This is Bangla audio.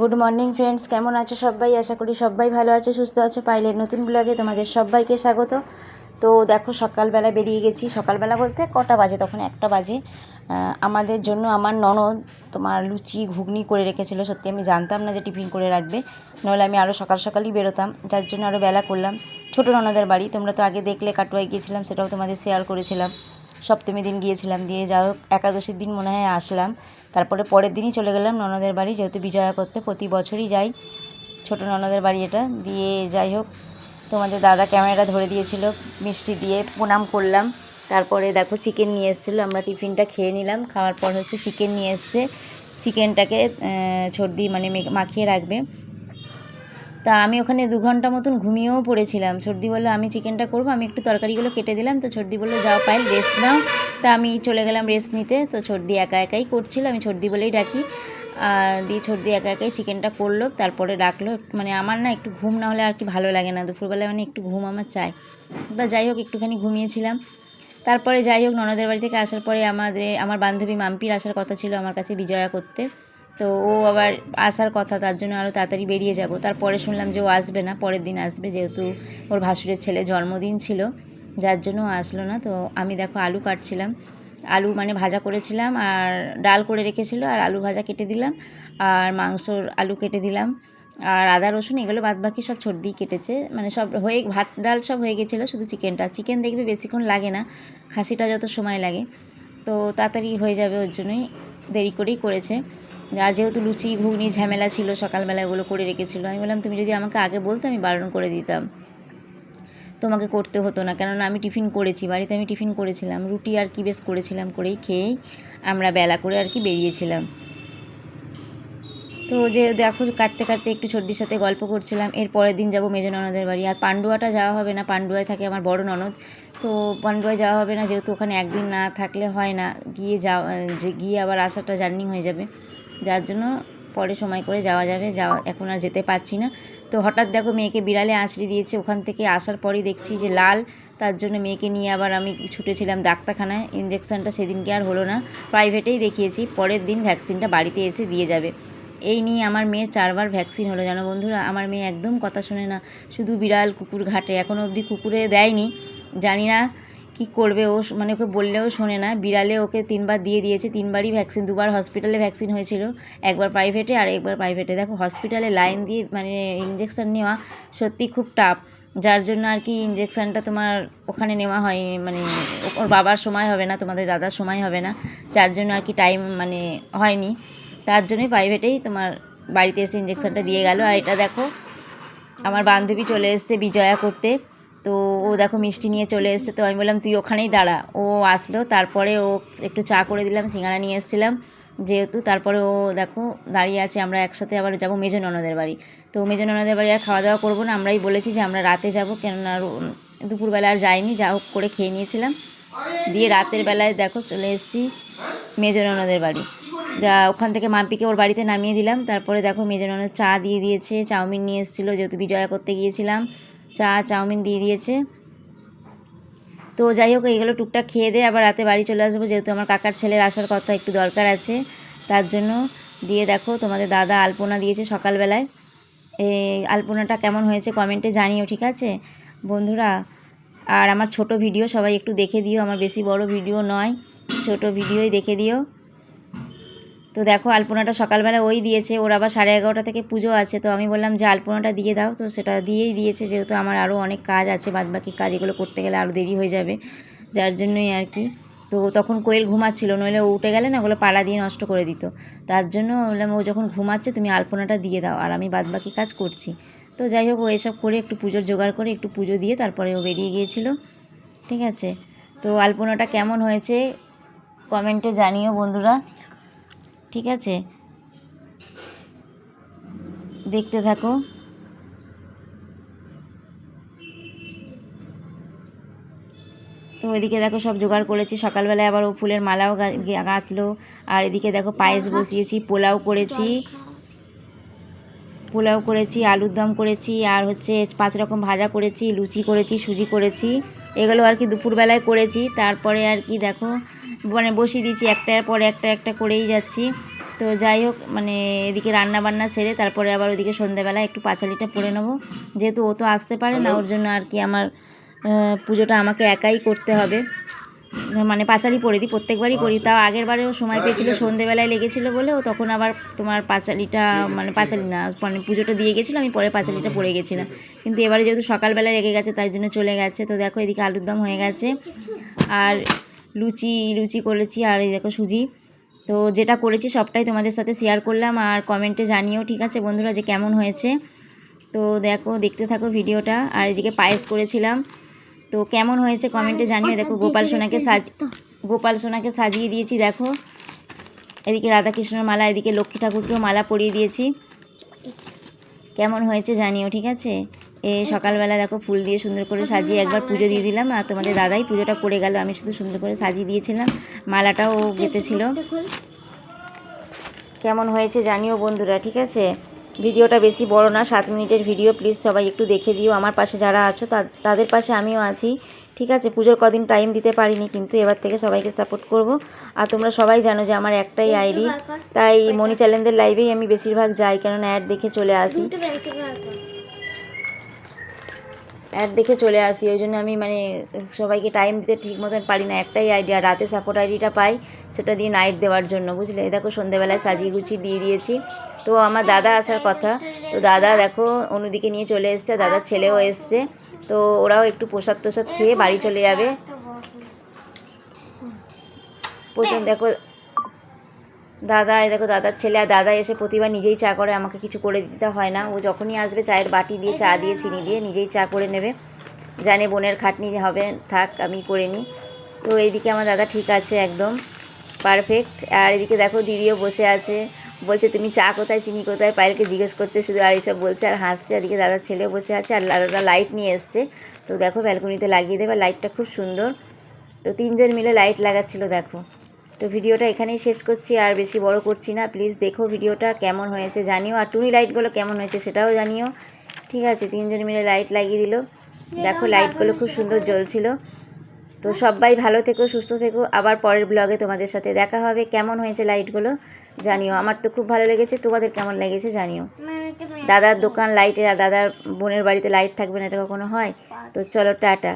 গুড মর্নিং ফ্রেন্ডস কেমন আছো সবাই? আশা করি সবাই ভালো আছো, সুস্থ আছো। পাইলের নতুন ব্লগে তোমাদের সবাইকে স্বাগত। তো দেখো, সকালবেলা বেরিয়ে গেছি। সকালবেলা বলতে কটা বাজে? তখন একটা বাজে। আমাদের জন্য আমার ননদ তোমার লুচি, ঘুগনি করে রেখেছিল। সত্যি আমি জানতাম না যে টিফিন করে রাখবে। নইলে আমি আরও সকাল সকালই বেরোতাম। যার জন্য আরও বেলা করলাম। ছোটো ননদের বাড়ি। তোমরা তো আগে দেখলে কাটোয়ায় গিয়েছিলাম, সেটাও তোমাদের শেয়ার করেছিলাম। সপ্তমী দিন গিয়েছিলাম, দিয়ে যা হোক, একাদশীর দিন মনে হয় আসলাম। তারপরে পরের দিনই চলে গেলাম ননদের বাড়ি, যেহেতু বিজয়া করতে প্রতি বছরই যাই, ছোট ননদের বাড়ি এটা। দিয়ে যাই হোক, তোমাদের দাদা ক্যামেরাটা ধরে দিয়েছিল, মিষ্টি দিয়ে প্রণাম করলাম। তারপরে দেখো চিকেন নিয়ে এসেছিল, আমরা টিফিনটা খেয়ে নিলাম। খাওয়ার পর হচ্ছে চিকেন নিয়ে এসছে। চিকেনটাকে সর্দি মানে মেখে- মাখিয়ে রাখবে। তা আমি ওখানে দু ঘণ্টা মতন ঘুমিয়েও পড়েছিলাম। সর্দি বলল, আমি চিকেনটা করব, আমি একটু তরকারিগুলো কেটে দিলাম। তো সর্দি বলল, যাও পাইল রেস্ট নাও। তা আমি চলে গেলাম রেস্ট নিতে। তো সর্দি একা একাই করছিল, আমি সর্দি বলেই ডাকি। দিয়ে সর্দি একা একাই চিকেনটা করল, তারপরে ডাকলো মানে আমার না একটু ঘুম না হলে আর কি ভালো লাগে না। দুপুরবেলায় মানে একটু ঘুম আমার চাই বা যাই হোক, একটুখানি ঘুমিয়েছিলাম। তারপরে যাই হোক, ননদের বাড়ি থেকে আসার পরে আমাদের, আমার বান্ধবী মাম্পির আসার কথা ছিল, আমার কাছে বিজয়া করতে। তো ও আবার আসার কথা, তার জন্য আরও তাড়াতাড়ি বেরিয়ে যাব। তারপরে শুনলাম যে ও আসবে না, পরের দিন আসবে, যেহেতু ওর ভাসুরের ছেলে জন্মদিন ছিল, যার জন্য আসলো না। তো আমি দেখো আলু কাটছিলাম। আলু মানে ভাজা করেছিলাম আর ডাল করে রেখেছিল, আর আলু ভাজা কেটে দিলাম, আর মাংসর আলু কেটে দিলাম, আর আদা, রসুন এগুলো বাদ বাকি সব ছর্দি কেটেছে। মানে সব হয়ে, ভাত, ডাল সব হয়ে গেছিল শুধু চিকেনটা। চিকেন দেখবে বেশিক্ষণ লাগে না, খাসিটা যত সময় লাগে। তো তাড়াতাড়ি হয়ে যাবে ওর জন্যই, দেরি করেই করেছে। আর যেহেতু লুচি, ঘুগনি, ঝামেলা ছিল, সকালবেলা এগুলো করে রেখেছিলো, আমি বললাম, তুমি যদি আমাকে আগে বলতে, আমি বারণ করে দিতাম। তোমাকে করতে হতো না। কেননা আমি টিফিন করেছি, বাড়িতে আমি টিফিন করেছিলাম। রুটি আর কি বেশ করেছিলাম করেই খেয়েই আমরা বেলা করে আর কি বেরিয়েছিলাম। তো যে দেখো, কাটতে কাটতে একটু সর্দির সাথে গল্প করছিলাম। এর পরের দিন যাব মেজো ননদের বাড়ি। আর পান্ডুয়াটা যাওয়া হবে না, পান্ডুয়ায় থাকে আমার বড় ননদ। তো পান্ডুয়ায় যাওয়া হবে না, যেহেতু ওখানে একদিন না থাকলে হয় না। গিয়ে যাওয়া, যে গিয়ে আবার আসাটা জার্নি হয়ে যাবে। যার জন্য পরে সময় করে যাওয়া যাবে, যাওয়া এখন আর যেতে পারছি না। তো হঠাৎ দেখো মেয়েকে বিড়ালে আঁচড়ে দিয়েছে, ওখান থেকে আসার পরেই দেখছি যে লাল, তার জন্য মেয়েকে নিয়ে আবার আমি ছুটেছিলাম ডাক্তারখানায় ইঞ্জেকশনটা সেদিনকে আর হলো না। প্রাইভেটেই দেখিয়েছি, পরের দিন ভ্যাকসিনটা বাড়িতে এসে দিয়ে যাবে। এই নিয়ে আমার মেয়ের চারবার ভ্যাকসিন হলো, জানো বন্ধুরা? আমার মেয়ে একদম কথা শোনে না। শুধু বিড়াল কুকুর ঘাটে এখনও অবধি কুকুরে দেয়নি। জানি না কি করবে ও মানে ওকে বললেও শোনে না। বিড়ালে ওকে তিনবার দিয়ে দিয়েছে, তিনবারই ভ্যাকসিন দুবার হসপিটালে ভ্যাকসিন হয়েছিল, একবার প্রাইভেটে আর একবার প্রাইভেটে দেখো হসপিটালে লাইন দিয়ে মানে ইঞ্জেকশান নেওয়া সত্যি খুব টাফ যার জন্য আর কি ইঞ্জেকশানটা তোমার ওখানে নেওয়া হয় মানে ওর বাবার সময় হবে না, তোমাদের দাদার সময় হবে না। যার জন্য আর কি টাইম মানে হয়নি। তার জন্যই প্রাইভেটেই তোমার বাড়িতে এসে ইঞ্জেকশানটা দিয়ে গেল। আর এটা দেখো, আমার বান্ধবী চলে এসছে বিজয়া করতে। তো ও দেখো মিষ্টি নিয়ে চলে এসছে। তো আমি বললাম, তুই ওখানেই দাঁড়া। ও আসলো, তারপরে ও একটু চা করে দিলাম, সিঙ্গারা নিয়ে এসেছিলাম যেহেতু। তারপরে ও দেখো দাঁড়িয়ে আছে, আমরা একসাথে আবার যাব মেজো ননদের বাড়ি। তো মেজো ননদের বাড়ি আর খাওয়া দাওয়া করব না, আমরাই বলেছি যে আমরা রাতে যাব, কেননা দুপুরবেলা আর যাইনি যা হোক করে খেয়ে নিয়েছিলাম। দিয়ে রাতের বেলায় দেখো চলে এসেছি মেজো ননদের বাড়ি। যা ওখান থেকে মাম্পিকে ওর বাড়িতে নামিয়ে দিলাম। তারপরে দেখো মেজো ননদ চা দিয়ে দিয়েছে, চাউমিন নিয়ে এসেছিল, যেহেতু বিজয়া করতে গিয়েছিলাম। চা, চাউমিন দিয়ে দিয়েছে। তো যাই হোক এইগুলো টুকটাক খেয়ে দিয়ে আবার রাতে বাড়ি চলে আসব, যেহেতু আমার কাকার ছেলের আসার কথা একটু দরকার আছে। তার জন্য দিয়ে দেখো, তোমাদের দাদা আলপনা দিয়েছে সকালবেলায়। এই আলপনাটা কেমন হয়েছে কমেন্টে জানিও, ঠিক আছে? বন্ধুরা, আর আমার ছোট ভিডিও সবাই একটু দেখে দিও, আমার বেশি বড় ভিডিও নয়, ছোট ভিডিওই দেখে দিও। তো দেখো আলপনাটা সকালবেলা ওই দিয়েছে, ওর আবার সাড়ে এগারোটা থেকে পুজো আছে, তো আমি বললাম যে আলপনাটা দিয়ে দাও, তো সেটা দিয়েই দিয়েছে, যেহেতু আমার আরও অনেক কাজ আছে, বাদবাকি কাজ এগুলো করতে গেলে আরও দেরি হয়ে যাবে, যার জন্যই আর কি। তো তখন কোয়েল ঘুমাচ্ছিল, নইলে ও উঠে গেলে না ওগুলো পাড়া দিয়ে নষ্ট করে দিত, তার জন্য বললাম, ও যখন ঘুমাচ্ছে তুমি আলপনাটা দিয়ে দাও, আর আমি বাদবাকি কাজ করছি। তো যাই হোক, ও এসব করে একটু পুজোর জোগাড় করে একটু পুজো দিয়ে তারপরে ও বেরিয়ে গিয়েছিল, ঠিক আছে? তো আলপনাটা কেমন হয়েছে, কমেন্টে জানিও বন্ধুরা। ঠিক আছে? দেখতে থাকো। তো এদিকে দেখো সব জোগাড় করেছি। সকালবেলায় আবার ও ফুলের মালাও গাঁথলো আর এদিকে দেখো পায়েস বসিয়েছি পোলাও করেছি। পোলাও করেছি আলুর দম করেছি আর হচ্ছে পাঁচ রকম ভাজা করেছি লুচি করেছি সুজি করেছি। এগুলো আর কি দুপুরবেলায় করেছি। তারপরে আর কি দেখো মানে বসিয়ে দিয়েছি একটার পরে একটা একটা করেই যাচ্ছি। তো যাই হোক মানে এদিকে রান্না বান্না সেরে তারপরে আবার ওদিকে সন্ধেবেলা একটু পাঁচালিটা পরে নেব। যেহেতু ও তো আসতে পারে না ওর জন্য আর কি আমার পুজোটা আমাকে একাই করতে হবে। মানে পাঁচালি পরে দিই প্রত্যেকবারই করি। তাও আগের বারেও সময় পেয়েছিল সন্ধেবেলায় লেগেছিলো বলে ও তখন আবার তোমার পাঁচালিটা মানে পাঁচালি না মানে পুজোটা দিয়ে গেছিল আমি পরে পাঁচালিটা পরে গেছিলাম। কিন্তু এবারে যেহেতু সকালবেলায় লেগে গেছে তাই জন্য চলে গেছে। তো দেখো এদিকে আলুর দম হয়ে গেছে। আর লুচি লুচি করেছি আর এই দেখো সুজি। তো যেটা করেছি সবটাই তোমাদের সাথে শেয়ার করলাম আর কমেন্টে জানিও ঠিক আছে বন্ধুরা যে কেমন হয়েছে। তো দেখো দেখতে থাকো ভিডিওটা। আর এদিকে পায়েস করেছিলাম তো কেমন হয়েছে কমেন্টে জানিয়ে দেখো। গোপাল সোনাকে সাজ গোপাল সোনাকে সাজিয়ে দিয়েছি দেখো। এদিকে রাধাকৃষ্ণের মালা এদিকে লক্ষ্মী ঠাকুরকেও মালা পরিয়ে দিয়েছি। কেমন হয়েছে জানিও ঠিক আছে? এ সকালবেলা দেখো ফুল দিয়ে সুন্দর করে সাজিয়ে একবার পুজো দিয়ে দিলাম আর তোমাদের দাদাই পুজোটা করে গেল আমি শুধু সুন্দর করে সাজিয়ে দিয়েছিলাম। মালাটাও গেঁথেছিল। কেমন হয়েছে জানিও বন্ধুরা ঠিক আছে? ভিডিওটা বেশি বড় না সাত মিনিটের ভিডিও প্লিজ সবাই একটু দেখে দিও। আমার পাশে যারা আছো তাদের পাশে আমিও আছি। ঠিক আছে পুজোর কদিন টাইম দিতে পারিনি কিন্তু এবার থেকে সবাইকে সাপোর্ট করব। আর তোমরা সবাই জানো যে আমার একটাই আইডি তাই মনি চ্যালেঞ্জের লাইভেই আমি বেশিরভাগ যাই কেননা অ্যাড দেখে চলে আসি। অ্যাড দেখে চলে আসি, ওই জন্য আমি মানে সবাইকে টাইম দিতে ঠিক মতন পারি না। একটাই আইডিয়া রাতে সাপোর্ট আইডিটা পাই, সেটা দিয়ে নাইট দেওয়ার জন্য, বুঝলে? দেখো সন্ধ্যেবেলায় সাজিয়ে গুছিয়ে দিয়ে দিয়েছি। তো আমার দাদা আসার কথা, তো দাদা দেখো অন্যদিকে নিয়ে চলে এসছে দাদার ছেলেও এসছে। তো ওরাও একটু প্রসাদ টোসাদ খেয়ে বাড়ি চলে যাবে। প্রসাদ দেখো দাদা, এই দেখো দাদার ছেলে আর দাদা এসে প্রতিবার নিজেই চা করে, আমাকে কিছু করে দিতে হয় না। ও যখনই আসবে, চায়ের বাটি দিয়ে, চা দিয়ে, চিনি দিয়ে, নিজেই চা করে নেবে। জানে বোনের খাটনি হবে, থাক, আমি করে নিই। তো এইদিকে আমার দাদা ঠিক আছে একদম পারফেক্ট আর এদিকে দেখো দিদিও বসে আছে, বলছে, তুমি চা কোথায়, চিনি কোথায়? পায়েলকে জিজ্ঞেস করছে, শুধু আর এইসব বলছে, আর হাসছে। এদিকে দাদার ছেলেও বসে আছে, আর দাদা লাইট নিয়ে এসছে। তো দেখো ব্যালকনিতে লাগিয়ে দেবে লাইটটা খুব সুন্দর। তো তিনজন মিলে লাইট লাগাচ্ছিল, দেখো। তো ভিডিওটা এখানেই শেষ করছি, আর বেশি বড় করছি না। প্লিজ দেখো ভিডিওটা কেমন হয়েছে, জানিও। আর টুনি লাইটগুলো কেমন হয়েছে সেটাও জানিও। ঠিক আছে, তিনজন মিলে লাইট লাগিয়ে দিল। দেখো লাইটগুলো খুব সুন্দর জ্বলছিল। তো সবাই ভালো থেকো, সুস্থ থেকো। আবার পরের ব্লগে তোমাদের সাথে দেখা হবে। কেমন হয়েছে লাইটগুলো জানিও। আমার তো খুব ভালো লেগেছে। তোমাদের কেমন লেগেছে জানিও। দাদার দোকান, লাইটের, আর দাদার বোনের বাড়িতে লাইট থাকবে না, এটা কখনো হয়? তো চলো, টাটা।